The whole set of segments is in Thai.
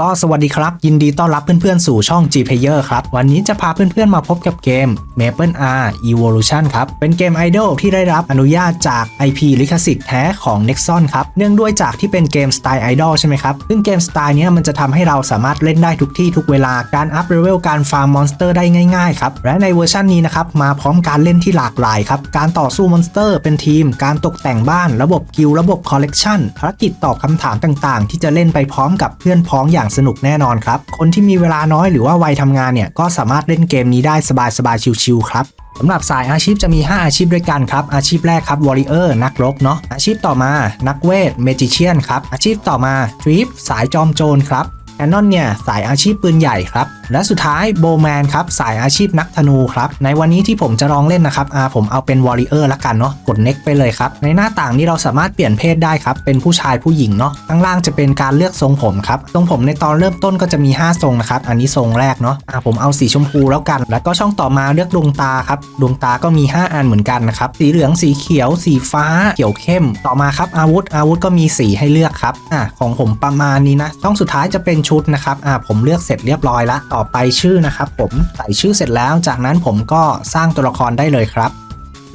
ก็สวัสดีครับ ยินดีต้อนรับเพื่อนๆ สู่ช่อง G Player ครับ วันนี้จะพาเพื่อนๆ มาพบกับเกม Maple R Evolution ครับ เป็นเกมไอดอลที่ได้รับอนุญาตจาก IP ลิขสิทธิ์แท้ของ Nexon ครับ เนื่องด้วยจากที่เป็นเกมสไตล์ไอดอลใช่ไหมครับ ซึ่งเกมสไตล์นี้มันจะทำให้เราสามารถเล่นได้ทุกที่ทุกเวลาการอัพเลเวลการฟาร์มมอนสเตอร์ได้ง่ายๆครับและในเวอร์ชันนี้นะครับมาพร้อมการเล่นที่หลากหลายครับการต่อสู้มอนสเตอร์เป็นทีม การตกแต่งบ้าน ระบบกิลระบบคอลเลกชันภารกิจตอบคำถามต่างๆ ที่จะเล่นไปพร้อมกับเพื่อนพ้องอย่างสนุกแน่นอนครับ คนที่มีเวลาน้อยหรือว่าวัยทำงานเนี่ยก็สามารถเล่นเกมนี้ได้สบายๆชิวๆครับสำหรับสายอาชีพจะมี 5 อาชีพด้วยกันครับ อาชีพแรกครับวอริเออร์นักรบเนาะอาชีพต่อมานักเวทเมจิเชียนครับอาชีพต่อมาทริปสายจอมโจรครับแอนนอนเนี่ยสายอาชีพปืนใหญ่ครับ และสุดท้ายโบแมนครับสายอาชีพนักธนูครับในวันนี้ที่ผมจะลองเล่นนะครับอ่าผมเอาเป็นวอริเออร์ละกันเนาะกดเน็กไปเลยครับในหน้าต่างนี้เราสามารถเปลี่ยนเพศได้ครับเป็นผู้ชายผู้หญิงเนาะข้างล่างจะเป็นการเลือกทรงผมครับทรงผมในตอนเริ่มต้นก็จะมี 5 ทรงนะครับอันนี้ทรงแรกเนาะอ่าผมเอาสีชมพูแล้วกัน แล้วก็ช่องต่อมาเลือกดวงตาครับดวงตาก็มี 5 อันเหมือนกันนะครับสีเหลืองสีเขียว สีฟ้าเขียวเข้ม ต่อมาครับอาวุธอาวุธก็มีสีให้เลือกครับอ่าของผมประมาณนี้นะช่องสุดท้ายจะเป็นชุดนะครับอ่าผมเลือกเสร็จเรียบร้อยละต่อ่อไปชื่อนะครับผมใส่ชื่อเสร็จแล้ว จากนั้นผมก็สร้างตัวละครได้เลยครับ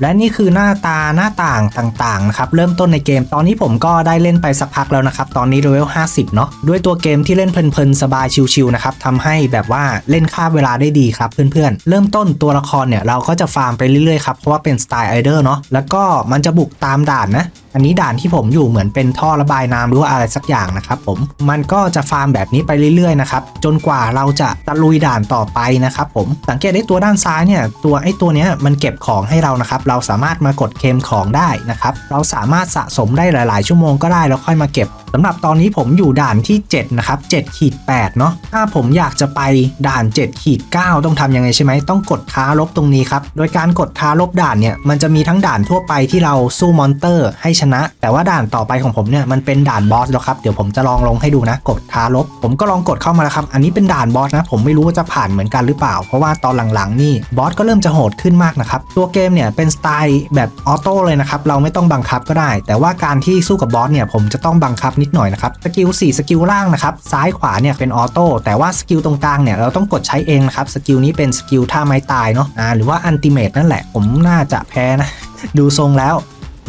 และนี่คือหน้าตาหน้าต่างต่างๆนะครับเริ่มต้นในเกมตอนนี้ผมก็ได้เล่นไปสักพักแล้วนะครับ ตอนนี้เลเวล50 เนาะด้วยตัวเกมที่เล่นเพลินๆสบายชิวๆนะครับทำให้แบบว่าเล่นค่าเวลาได้ดีครับเพื่อนๆ เริ่มต้นตัวละครเนี่ยเราก็จะฟาร์มไปเรื่อยๆครับเพราะว่าเป็นสไตล์ไอเดอร์เนาะแล้วก็มันจะบุกตามด่านนะ อันนี้ด่านที่ผมอยู่เหมือนเป็นท่อระบายน้ำหรือว่าอะไรสักอย่างนะครับผมมันก็จะฟาร์มแบบนี้ไปเรื่อยๆนะครับจนกว่าเราจะตะลุยด่านต่อไปนะครับผมสังเกตได้ตัวด้านซ้ายเนี่ยตัวไอ้ตัวเนี้ยมันเก็บของให้เรานะครับเราสามารถมากดเคมของได้นะครับเราสามารถสะสมได้หลาย ๆ ชั่วโมงก็ได้แล้วค่อยมาเก็บสำหรับตอนนี้ผมอยู่ด่านที่ 7 นะครับ7ขีด8เนาะถ้าผมอยากจะไปด่าน7ขีด9ต้องทำยังไงใช่ไหมต้องกดท้าลบตรงนี้ครับโดยการกดท้าลบด่านเนี่ยมันจะมีทั้งด่านทั่วไปที่เราสู้มอนเตอร์ให้ชนะ แต่ว่าด่านต่อไปของผมเนี่ยมันเป็นด่านบอสแล้วครับเดี๋ยวผมจะลองลงให้ดูนะ กดท้าลบ ผมก็ลองกดเข้ามาแล้วครับ อันนี้เป็นด่านบอสนะ ผมไม่รู้ว่าจะผ่านเหมือนกันหรือเปล่า เพราะว่าตอนหลังๆนี่บอสก็เริ่มจะโหดขึ้นมากนะครับ ตัวเกมเนี่ยเป็นสไตล์แบบออโต้เลยนะครับ เราไม่ต้องบังคับก็ได้ แต่ว่าการที่สู้กับบอสเนี่ยผมจะต้องบังคับนิดหน่อยนะครับ สกิล4สกิลล่างนะครับ ซ้ายขวาเนี่ยเป็นออโต้ แต่ว่าสกิลตรงกลางเนี่ยเราต้องกดใช้เองนะครับ สกิลนี้เป็นสกิลท่าไม้ตายเนาะ อ่า หรือว่าอันติเมตนั่นแหละ ผมน่าจะแพ้นะ ดูทรงแล้ว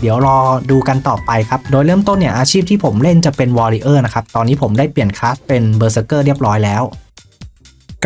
เดี๋ยวรอดูกันต่อไปครับ โดยเริ่มต้นเนี่ยอาชีพที่ผมเล่นจะเป็นวอริเออร์นะครับ ตอนนี้ผมได้เปลี่ยนคลาสเป็นเบอร์เซอร์เกอร์เรียบร้อยแล้ว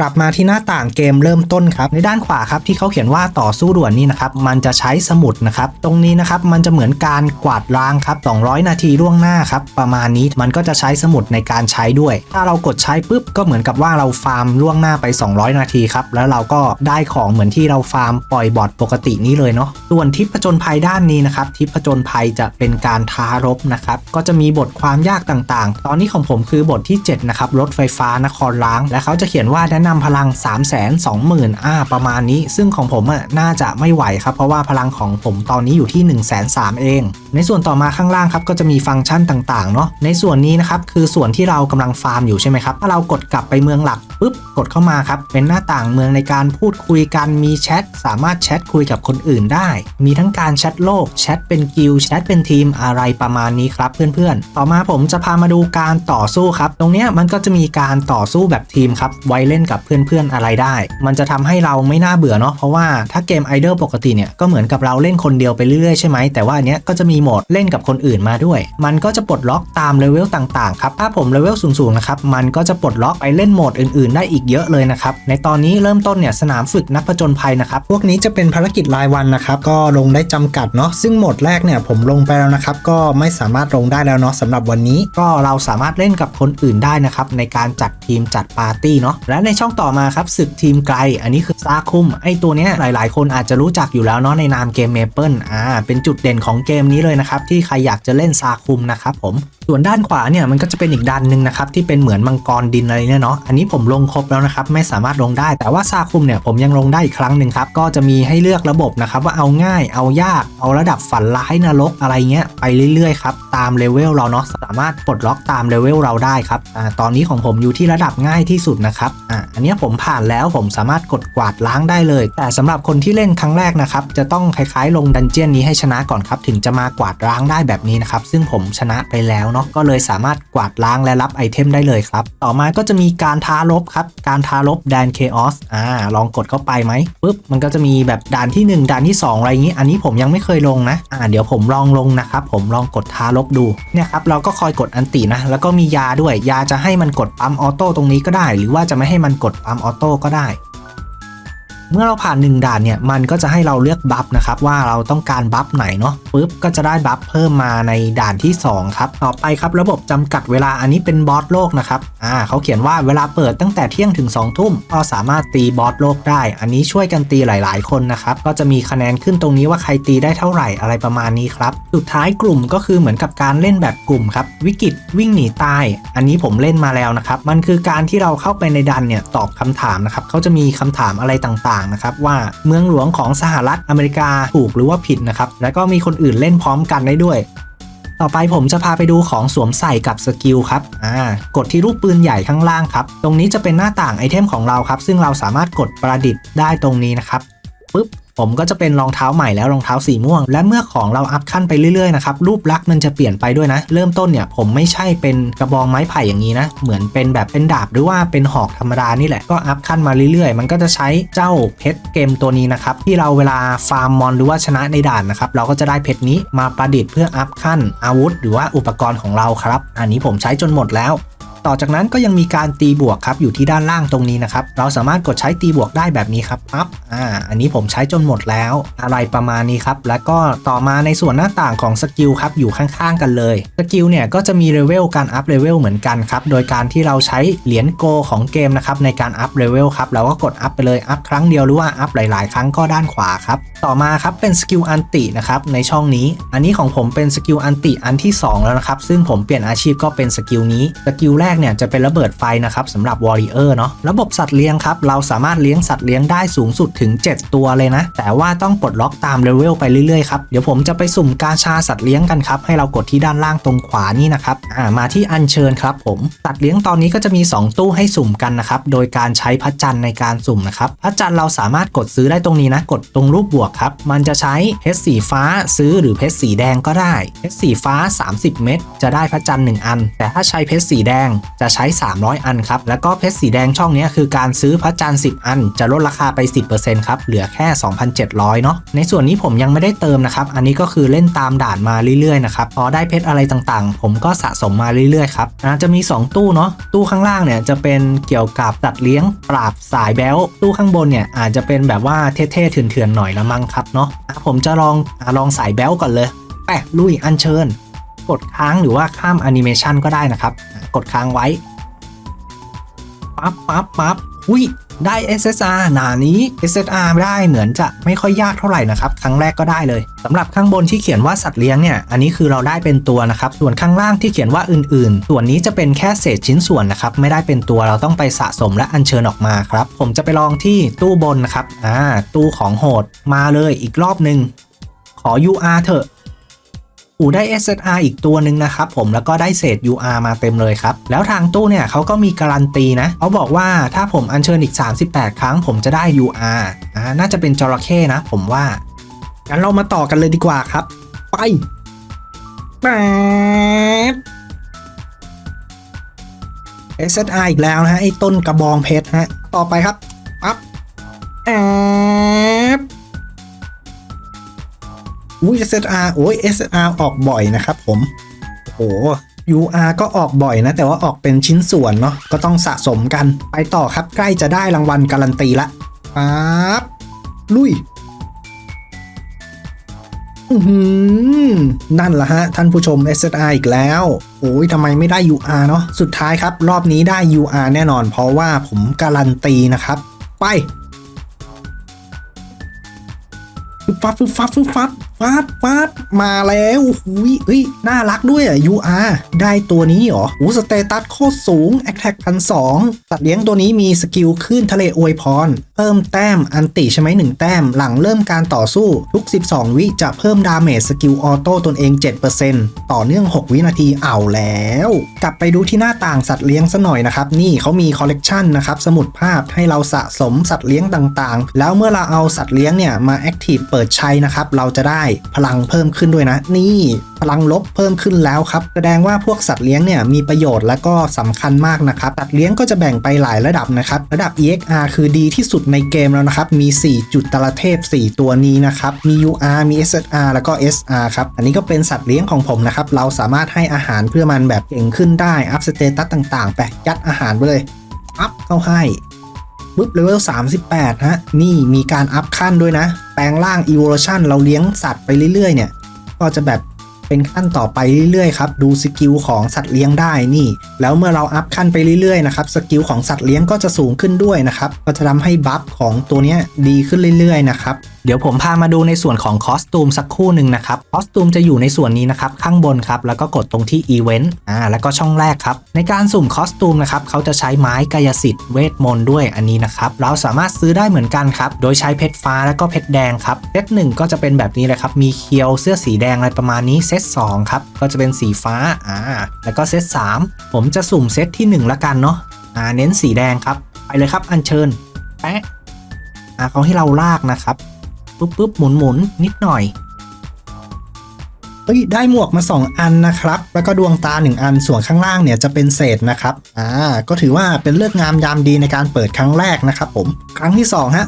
กลับมาที่หน้าต่างเกมเริ่มต้นครับในด้านขวาครับที่เขาเขียนว่าต่อสู้ด่วนนี่นะครับมันจะใช้สมุดนะครับตรงนี้นะครับมันจะเหมือนการกวาดล้างครับ 200 นาทีล่วงหน้าครับประมาณนี้มันก็จะใช้สมุดในการใช้ด้วย ถ้าเรากดใช้ปุ๊บก็เหมือนกับว่าเราฟาร์มล่วงหน้าไป 200 นาทีครับแล้วเราก็ได้ของเหมือนที่เราฟาร์มปล่อยบอทปกตินี้เลยเนาะส่วนทิปผจญภัยด้านนี้นะครับทิปผจญภัยจะเป็นการท้ารบนะครับก็จะมีบทความยากต่างๆ ตอนนี้ของผมคือบทที่7นะครับรถไฟฟ้านครล้าง และเขาจะเขียนว่าแนะนำพลัง 3 2 0 0 0 0อ่าประมาณนี้ ซึ่งของผมอะน่าจะไม่ไหวครับ เพราะว่าพลังของผมตอนนี้อยู่ที่ 1 3 0 0 0เอง ในส่วนต่อมาข้างล่างครับก็จะมีฟังก์ชันต่างๆเนาะในส่วนนี้นะครับคือส่วนที่เรากำลังฟาร์มอยู่ใช่ไหมครับถ้าเรากดกลับไปเมืองหลักปุ๊บกดเข้ามาครับเป็นหน้าต่างเมืองในการพูดคุยกันมีแชทสามารถแชทคุยกับคนอื่นได้ มีทั้งการแชทโลกแชทเป็นกิลแชทเป็นทีมอะไรประมาณนี้ครับเพื่อนๆ ต่อมาผมจะพามาดูการต่อสู้ครับ ตรงเนี้ยมันก็จะมีการต่อสู้แบบทีมครับไว้เล่นกับเพื่อนๆอะไรได้ มันจะทำให้เราไม่น่าเบื่อเนาะเพราะว่าถ้าเกมไอดอลปกติเนี่ยก็เหมือนกับเราเล่นคนเดียวไปเรื่อยๆใช่ไหมแต่ว่าอันเนี้ยก็จะมีโหมดเล่นกับคนอื่นมาด้วย มันก็จะปลดล็อกตามเลเวลต่างๆครับถ้าผมเลเวลสูงๆนะครับมันก็จะปลดล็อกไปเล่นโหมดอื่นๆ ได้อีกเยอะเลยนะครับในตอนนี้เริ่มต้นเนี่ยสนามฝึกนักผจญภัยนะครับพวกนี้จะเป็นภารกิจรายวันนะครับก็ลงได้จำกัดเนาะซึ่งโหมดแรกเนี่ยผมลงไปแล้วนะครับก็ไม่สามารถลงได้แล้วเนาะสำหรับวันนี้ก็เราสามารถเล่นกับคนอื่นได้นะครับในการจัดทีมจัดปาร์ตี้เนาะและในช่องต่อมาครับศึกทีมไกล อันนี้คือซาคุมไอตัวเนี้ยหลาย ๆ คนอาจจะรู้จักอยู่แล้วเนาะในนามเกมเมเปิลอ่าเป็นจุดเด่นของเกมนี้เลยนะครับ ที่ใครอยากจะเล่นซาคุมนะครับผมส่วนด้านขวาเนี่ยมันก็จะเป็นอีกด้านหนึ่งนะครับที่เป็นเหมือนมังกรดินอะไรเนี่ยเนาะอันนี้ผมลงครบแล้วนะครับไม่สามารถลงได้ แต่ว่าซาคุมเนี่ยผมยังลงได้อีกครั้งหนึ่งครับก็จะมีให้เลือกระบบนะครับว่าเอาง่ายเอายากเอาระดับฝันร้ายนรกอะไรเงี้ยไปเรื่อยๆครับตามเลเวลเราเนาะสามารถปลดล็อกตามเลเวลเราได้ครับอ่าตอนนี้ของผมอยู่ที่ระดับง่ายที่สุดนะครับอ่าอันนี้ผมผ่านแล้วผมสามารถกดกวาดล้างได้เลย แต่สำหรับคนที่เล่นครั้งแรกนะครับ จะต้องคล้ายๆ ลงดันเจียนนี้ให้ชนะก่อนครับ ถึงจะมากวาดล้างได้แบบนี้นะครับ ซึ่งผมชนะไปแล้วเนาะก็เลยสามารถกวาดล้างและรับไอเทมได้เลยครับ ต่อมาก็จะมีการท้ารบครับ การท้ารบแดนเคออสอ่าลองกดเข้าไปไหมปุ๊บมันก็จะมีแบบด่านที่ 1ด่านที่ 2 อะไรอย่างนี้ อันนี้ผมยังไม่เคยลงนะอ่าเดี๋ยวผมลองลงนะครับผมลองกดท้ารบดูเนี่ยครับเราก็คอยกดอันตินะแล้วก็มียาด้วยยาจะให้มันกดปั๊มออโต้ตรงนี้ก็ได้ หรือว่าจะไม่ให้มันกดปั๊มออโต้ก็ได้ เมื่อเราผ่านหนึ่งด่านเนี่ยมันก็จะให้เราเลือกบัฟนะครับว่าเราต้องการบัฟไหนเนาะปุ๊บก็จะได้บัฟเพิ่มมาในด่านที่ 2 ครับต่อไปครับระบบจำกัดเวลาอันนี้เป็นบอสโลกนะครับอ่าเขาเขียนว่าเวลาเปิดตั้งแต่เที่ยงถึง2ทุ่มก็สามารถตีบอสโลกได้ อันนี้ช่วยกันตีหลาย ๆ คนนะครับก็จะมีคะแนนขึ้นตรงนี้ว่าใครตีได้เท่าไหร่อะไรประมาณนี้ครับสุดท้ายกลุ่มก็คือเหมือนกับการเล่นแบบกลุ่มครับวิกฤตวิ่งหนีตายอันนี้ผมเล่นมาแล้วนะครับมันคือการที่เราเข้าไปในดันเนี่ยตอบคำถามนะครับเขาจะมีคำถามอะไรตต่างๆนะครับว่าเมืองหลวงของสหรัฐอเมริกาถูกหรือว่าผิดนะครับแล้วก็มีคนอื่นเล่นพร้อมกันได้ด้วยต่อไปผมจะพาไปดูของสวมใส่กับสกิลครับ อ่า กดที่รูปปืนใหญ่ข้างล่างครับ ตรงนี้จะเป็นหน้าต่างไอเทมของเราครับ ซึ่งเราสามารถกดประดิษฐ์ได้ตรงนี้นะครับ ปึ๊บ ผมก็จะเป็นรองเท้าใหม่แล้วรองเท้าสีม่วง และเมื่อของเราอัพขั้นไปเรื่อยๆนะครับรูปลักษณ์มันจะเปลี่ยนไปด้วยนะ เริ่มต้นเนี่ยผมไม่ใช่เป็นกระบองไม้ไผ่อย่างนี้นะ เหมือนเป็นแบบเป็นดาบหรือว่าเป็นหอกธรรมดานี่แหละก็อัพขั้นมาเรื่อยๆ มันก็จะใช้เจ้าเพชรเกมตัวนี้นะครับที่เราเวลาฟาร์มมอนหรือว่าชนะในด่านนะครับเราก็จะได้เพชรนี้มาประดิษฐ์เพื่ออัพขั้นอาวุธ หรือว่าอุปกรณ์ของเราครับ อันนี้ผมใช้จนหมดแล้ว ต่อจากนั้นก็ยังมีการตีบวกครับอยู่ที่ด้านล่างตรงนี้นะครับ เราสามารถกดใช้ตีบวกได้แบบนี้ครับปั๊บอ่าอันนี้ผมใช้จนหมดแล้ว อะไรประมาณนี้ครับ แล้วก็ต่อมาในส่วนหน้าต่างของสกิลครับอยู่ข้างๆกันเลยสกิลเนี่ยก็จะมีเลเวลการอัพเลเวลเหมือนกันครับ โดยการที่เราใช้เหรียญโกของเกมนะครับในการอัพเลเวลครับเราก็กดอัพไปเลยอัพครั้งเดียวหรือว่าอัพหลาย ๆ ครั้งก็ด้านขวาครับต่อมาครับเป็นสกิลอันตินะครับในช่องนี้ อันนี้ของผมเป็นสกิลอันติอันที่สองแล้วนะครับซึ่งผมเปลี่ยนอาชีพก็เป็นสกิลนี้สกิลแรกเนี่ยจะเป็นระเบิดไฟนะครับสำหรับวอริเออร์เนาะระบบสัตว์เลี้ยงครับเราสามารถเลี้ยงสัตว์เลี้ยงได้สูงสุดถึง 7 ตัวเลยนะ แต่ว่าต้องปลดล็อกตามเลเวลไปเรื่อยๆครับเดี๋ยวผมจะไปสุ่มกาชาสัตว์เลี้ยงกันครับให้เรากดที่ด้านล่างตรงขวานี่นะครับอ่ามาที่อัญเชิญครับผมสัตว์เลี้ยงตอนนี้ก็จะมี 2 ตู้ให้สุ่มกันนะครับโดยการใช้พระจันทร์ในการสุ่มนะครับพระจันทร์เราสามารถกดซื้อได้ตรงนี้นะกดตรงรูปบวกครับมันจะใช้เพชรสีฟ้าซื้อหรือเพชรสีแดงก็ได้เพชรสีฟ้า 30 เม็ดจะได้พระจันทร์1อัน แต่ถ้าใช้เพชรสีแดงจะใช้ 300 อันครับ แล้วก็เพชรสีแดงช่องนี้คือการซื้อพระจันทร์10 อัน จะลดราคาไป 10%ครับ เหลือแค่ 2,700 เนาะ ในส่วนนี้ผมยังไม่ได้เติมนะครับ อันนี้ก็คือเล่นตามด่านมาเรื่อยๆนะครับ พอได้เพชรอะไรต่างๆ ผมก็สะสมมาเรื่อยๆครับอาจะมี 2 ตู้เนาะ ตู้ข้างล่างเนี่ยจะเป็นเกี่ยวกับตัดเลี้ยงปราบสายแบลตู้ข้างบนเนี่ยอาจจะเป็นแบบว่าเท่ๆเถื่อนๆหน่อยละมั้งครับเนาะ ผมจะลองลองสายแบลก่อนเลย แปะลุยอัญเชิญ กดค้างหรือว่าข้ามแอนิเมชันก็ได้นะครับ กดค้างไว้ ปั๊บปั๊บปั๊บอุ้ยได้ SSR หนานี้ SSR ได้เหมือนจะไม่ค่อยยากเท่าไหร่นะครับ ครั้งแรกก็ได้เลยสำหรับข้างบนที่เขียนว่าสัตว์เลี้ยงเนี่ย อันนี้คือเราได้เป็นตัวนะครับ ส่วนข้างล่างที่เขียนว่าอื่นๆ ส่วนนี้จะเป็นแค่เศษชิ้นส่วนนะครับ ไม่ได้เป็นตัวเราต้องไปสะสมและอัญเชิญออกมาครับ ผมจะไปลองที่ตู้บนนะครับ อ่า ตู้ของโหด มาเลยอีกรอบหนึ่งขอ UR เถอะ อูได้ SSR อีกตัวหนึ่งนะครับผมแล้วก็ได้เศษ UR มาเต็มเลยครับ แล้วทางตู้เนี่ยเขาก็มีการันตีนะเขาบอกว่าถ้าผมอัญเชิญอีก 38 ครั้ง ผมจะได้ UR อ่าน่าจะเป็นจระเข้นะ ผมว่างั้นเรามาต่อกันเลยดีกว่าครับ ไปแป๊บ SSR อีกแล้วนะฮะไอ้ต้นกระบองเพชรฮะต่อไปครับปั๊บแอ อุ้ย SSR โอ้ย SSR ออกบ่อยนะครับผมโอ้ UR ก็ออกบ่อยนะ แต่ว่าออกเป็นชิ้นส่วนเนาะก็ต้องสะสมกันไปต่อครับใกล้จะได้รางวัลการันตีละปั๊บลุยอือหือนั่นละฮะ ท่านผู้ชม SSR อีกแล้ว โอ้ยทำไมไม่ได้ UR เนาะสุดท้ายครับ รอบนี้ได้ UR แน่นอน เพราะว่าผมการันตีนะครับ ไปฟึบฟับฟึบฟับฟึบฟับ ฟับฟับมาแล้วหุยเฮ้ย น่ารักด้วยอะ UR ได้ตัวนี้เหรอโอ้สเตตัสโคตรสูง a t t a c พันสองตัดเลี้ยงตัวนี้มีสกิลขึ้นทะเลอวยพร เพิ่มแต้ม อันติใช่ไหมหนึ่งแต้ม หลังเริ่มการต่อสู้ ทุก 12 วิจะเพิ่มดาเมจสกิลออโต้ตนเอง 7%ต่อเนื่อง 6 วินาทีเอาแล้ว กลับไปดูที่หน้าต่างสัตว์เลี้ยงซะหน่อยนะครับ นี่เขามีคอลเลกชันนะครับ สมุดภาพให้เราสะสมสัตว์เลี้ยงต่างๆ แล้วเมื่อเราเอาสัตว์เลี้ยงเนี่ยมาแอคทีฟเปิดใช้นะครับ เราจะได้พลังเพิ่มขึ้นด้วยนะ นี่พลังลบเพิ่มขึ้นแล้วครับแสดงว่าพวกสัตว์เลี้ยงเนี่ยมีประโยชน์และก็สำคัญมากนะครับสัตว์เลี้ยงก็จะแบ่งไปหลายระดับนะครับระดับ EXR คือดีที่สุดในเกมแล้วนะครับมี 4 จุดตระเทพ 4 ตัวนี้นะครับมี UR มี SSR แล้วก็ SR ครับอันนี้ก็เป็นสัตว์เลี้ยงของผมนะครับเราสามารถให้อาหารเพื่อมันแบบเก่งขึ้นได้อัพสเตตัสต่างๆไปยัดอาหารไปเลยอัพเข้าให้ปุ๊บเลเวล38ฮะนี่มีการอัพขั้นด้วยนะ ปลงร่าง evolution เราเลี้ยงสัตว์ไปเรื่อยๆ เนี่ย ก็จะแบบเป็นขั้นต่อไปเรื่อยๆครับ ดูสกิลของสัตว์เลี้ยงได้นี่ แล้วเมื่อเราอัพขั้นไปเรื่อยๆนะครับ สกิลของสัตว์เลี้ยงก็จะสูงขึ้นด้วยนะครับ ก็จะทำให้บัฟของตัวเนี้ยดีขึ้นเรื่อยๆนะครับ เดี๋ยวผมพามาดูในส่วนของคอสตูมสักคู่หนึ่งนะครับคอสตูมจะอยู่ในส่วนนี้นะครับข้างบนครับแล้วก็กดตรงที่อีเวนต์อ่าแล้วก็ช่องแรกครับในการสุ่มคอสตูมนะครับเขาจะใช้ไม้กายสิทธิ์เวทมนต์ด้วยอันนี้นะครับเราสามารถซื้อได้เหมือนกันครับโดยใช้เพชรฟ้าแล้วก็เพชรแดงครับเซตหนึ่งก็จะเป็นแบบนี้เลยครับมีเคียวเสื้อสีแดงอะไรประมาณนี้เซตสองครับก็จะเป็นสีฟ้าอ่าแล้วก็เซตสามผมจะสุ่มเซตที่หนึ่งละกันเนาะอ่าเน้นสีแดงครับไปเลยครับอัญเชิญแปะอ่าเขาให้เราลากนะครับ ปุ๊บปุ๊บหมุนหมุนนิดหน่อยเฮ้ยได้หมวกมา 2 อันนะครับ แล้วก็ดวงตา 1 อันส่วนข้างล่างเนี่ยจะเป็นเศษนะครับอ่าก็ถือว่าเป็นเลือกงามยามดีในการเปิดครั้งแรกนะครับผมครั้งที่2ฮะ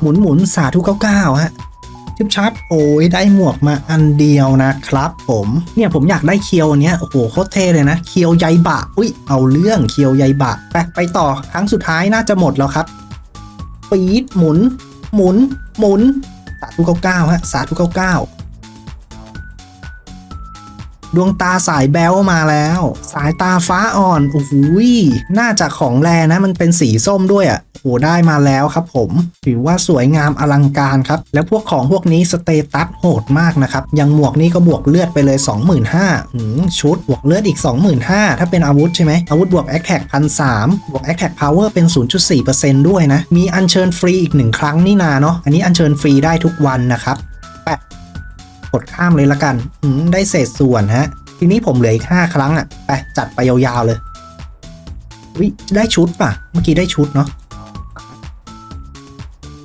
หมุนหมุนสาธุ99ฮะชิบชับโอ้ยได้หมวกมาอันเดียวนะครับ ผมเนี่ยผมอยากได้เคียวอันเนี้ยโอ้โหโคตรเท่เลยนะเคียวใยบะอุ้ยเอาเรื่องเคียวใยบะไปไปต่อครั้งสุดท้ายน่าจะหมดแล้วครับปีดหมุน หมุน หมุน สาธุเก้าเก้าฮะ สาธุเก้าเก้าดวงตาสายแบลมาแล้ว สายตาฟ้าอ่อน โอ้โหยน่าจะของแรนะ มันเป็นสีส้มด้วยอะ่ะ หได้มาแล้วครับผม ถือว่าสวยงามอลังการครับ แล้วพวกของพวกนี้สเตตัสโหดมากนะครับอย่างหมวกนี้ก็บวกเลือดไปเลย 25,000หืมชุดบวกเลือดอีก 25,000 ถ้าเป็นอาวุธใช่ไหมอาวุธบวกแอคแท็กพันสบวกแอคแท็กพาวเวอร์เป็น 0.4%ด้วยนะ มีอัญเชิญฟรีอีกหนึ่งครั้งนี่นาเนาะอันนี้อัญเชิญฟรีได้ทุกวันนะครับแปะกดข้ามเลยละกันอืมได้เศษส่วนฮะทีนี้ผมเหลืออีก5ครั้งอะ่ะไปจัดไปยาวๆเลยวิได้ชุดป่ะ เมื่อกี้ได้ชุดเนาะ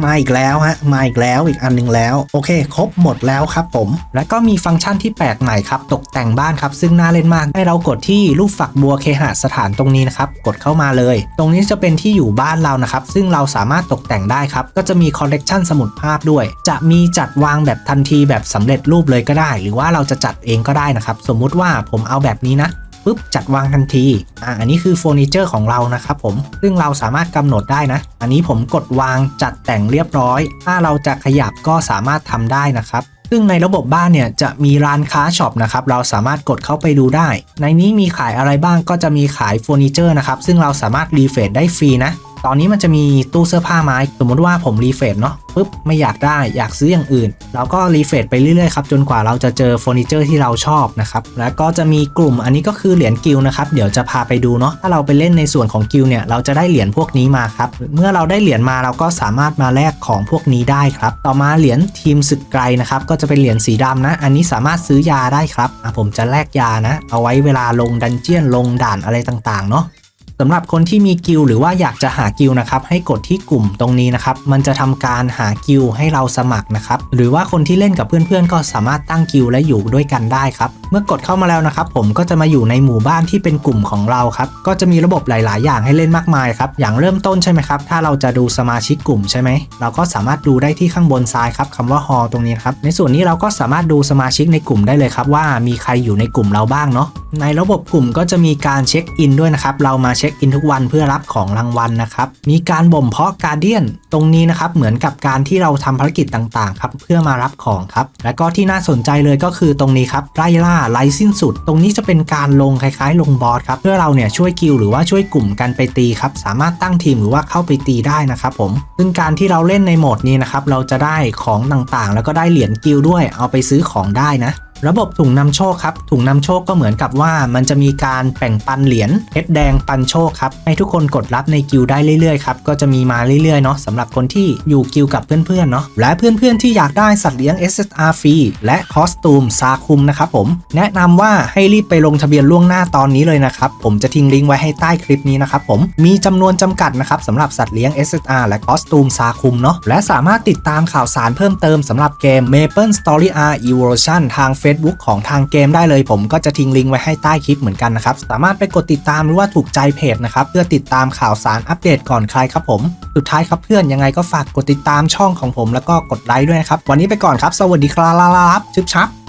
มาอีกแล้วฮะมาอีกแล้วอีกอันหนึงแล้วโอเค ครบหมดแล้วครับผม แล้วก็มีฟังก์ชันที่แปลกใหม่ครับ ตกแต่งบ้านครับซึ่งน่าเล่นมากให้เรากดที่รูปฝักบัวเคหสถานตรงนี้นะครับกดเข้ามาเลย ตรงนี้จะเป็นที่อยู่บ้านเรานะครับซึ่งเราสามารถตกแต่งได้ครับก็จะมีคอลเลกชันสมุดภาพด้วย จะมีจัดวางแบบทันทีแบบสำเร็จรูปเลยก็ได้ หรือว่าเราจะจัดเองก็ได้นะครับสมมุติว่าผมเอาแบบนี้นะ ปุ๊บจัดวางทันที อ่าอันนี้คือเฟอร์นิเจอร์ของเรานะครับผม ซึ่งเราสามารถกำหนดได้นะ อันนี้ผมกดวางจัดแต่งเรียบร้อย ถ้าเราจะขยับก็สามารถทำได้นะครับซึ่งในระบบบ้านเนี่ยจะมีร้านค้าช็อปนะครับเราสามารถกดเข้าไปดูได้ ในนี้มีขายอะไรบ้างก็จะมีขายเฟอร์นิเจอร์นะครับซึ่งเราสามารถรีเฟรชได้ฟรีนะ ตอนนี้มันจะมีตู้เสื้อผ้าไม้ สมมติว่าผมรีเฟรชเนาะปุ๊บไม่อยากได้อยากซื้ออย่างอื่น เราก็รีเฟรชไปเรื่อยๆครับจนกว่าเราจะเจอเฟอร์นิเจอร์ที่เราชอบนะครับแล้วก็จะมีกลุ่มอันนี้ก็คือเหรียญกิลนะครับเดี๋ยวจะพาไปดูเนาะถ้าเราไปเล่นในส่วนของกิลเนี่ยเราจะได้เหรียญพวกนี้มาครับเมื่อเราได้เหรียญมาเราก็สามารถมาแลกของพวกนี้ได้ครับต่อมาเหรียญทีมศึกไกลนะครับก็จะเป็นเหรียญสีดำนะ อันนี้สามารถซื้อยาได้ครับอะผมจะแลกยานะ เอาไว้เวลาลงดันเจียนลงด่านอะไรต่างๆเนาะ สำหรับคนที่มีกิลหรือว่าอยากจะหากิลนะครับให้กดที่กลุ่มตรงนี้นะครับมันจะทำการหากิลให้เราสมัครนะครับหรือว่าคนที่เล่นกับเพื่อนๆ ก็สามารถตั้งกิลและอยู่ด้วยกันได้ครับ เมื่อกดเข้ามาแล้วนะครับผมก็จะมาอยู่ในหมู่บ้านที่เป็นกลุ่มของเราครับก็จะมีระบบหลาย ๆ อย่างให้เล่นมากมายครับอย่างเริ่มต้นใช่ไหมครับถ้าเราจะดูสมาชิกกลุ่มใช่ไหมเราก็สามารถดูได้ที่ข้างบนซ้ายครับคำว่าฮอตรงนี้ครับในส่วนนี้เราก็สามารถดูสมาชิกในกลุ่มได้เลยครับว่ามีใครอยู่ในกลุ่มเราบ้างเนาะในระบบกลุ่มก็จะมีการเช็คอินด้วยนะครับเรามาเช็คอินทุกวันเพื่อรับของรางวัลนะครับมีการบ่มเพาะการเดียนตรงนี้นะครับเหมือนกับการที่เราทำภารกิจต่าง ๆ ครับเพื่อมารับของครับและก็ที่น่าสนใจเลยก็คือตรงนี้ครับไล่ล่าไล่สิ้นสุด ตรงนี้จะเป็นการลงคล้ายๆ ลงบอสครับเพื่อเราเนี่ยช่วยกิลหรือว่าช่วยกลุ่มกันไปตีครับสามารถตั้งทีมหรือว่าเข้าไปตีได้นะครับผมซึ่งการที่เราเล่นในโหมดนี้นะครับเราจะได้ของต่างๆ แล้วก็ได้เหรียญกิลด้วยเอาไปซื้อของได้นะ ระบบถุงนำโชคครับถุงนำโชคก็เหมือนกับว่ามันจะมีการแบ่งปันเหรียญเพชรแดงปันโชคครับให้ทุกคนกดรับในกิลด์ได้เรื่อยๆครับก็จะมีมาเรื่อยๆเนาะสำหรับคนที่อยู่กิลด์กับเพื่อนๆเนาะและเพื่อนๆที่อยากได้สัตว์เลี้ยง SSR ฟรีและคอสตูมซาคุมนะครับผมแนะนำว่าให้รีบไปลงทะเบียนล่วงหน้าตอนนี้เลยนะครับผมจะทิ้งลิงก์ไว้ให้ใต้คลิปนี้นะครับผมมีจำนวนจำกัดนะครับสำหรับสัตว์เลี้ยง SSR และคอสตูมซาคุมเนาะและสามารถติดตามข่าวสารเพิ่มเติมสำหรับเกม Maple Story R Evolution ทาง Facebook ของทางเกมได้เลย ผมก็จะทิ้งลิงก์ไว้ให้ใต้คลิปเหมือนกันนะครับ สามารถไปกดติดตามหรือว่าถูกใจเพจนะครับ เพื่อติดตามข่าวสารอัปเดตก่อนใครครับผม สุดท้ายครับเพื่อนยังไงก็ฝากกดติดตามช่องของผมแล้วก็กดไลค์ด้วยนะครับ วันนี้ไปก่อนครับ สวัสดีครับชึบชับ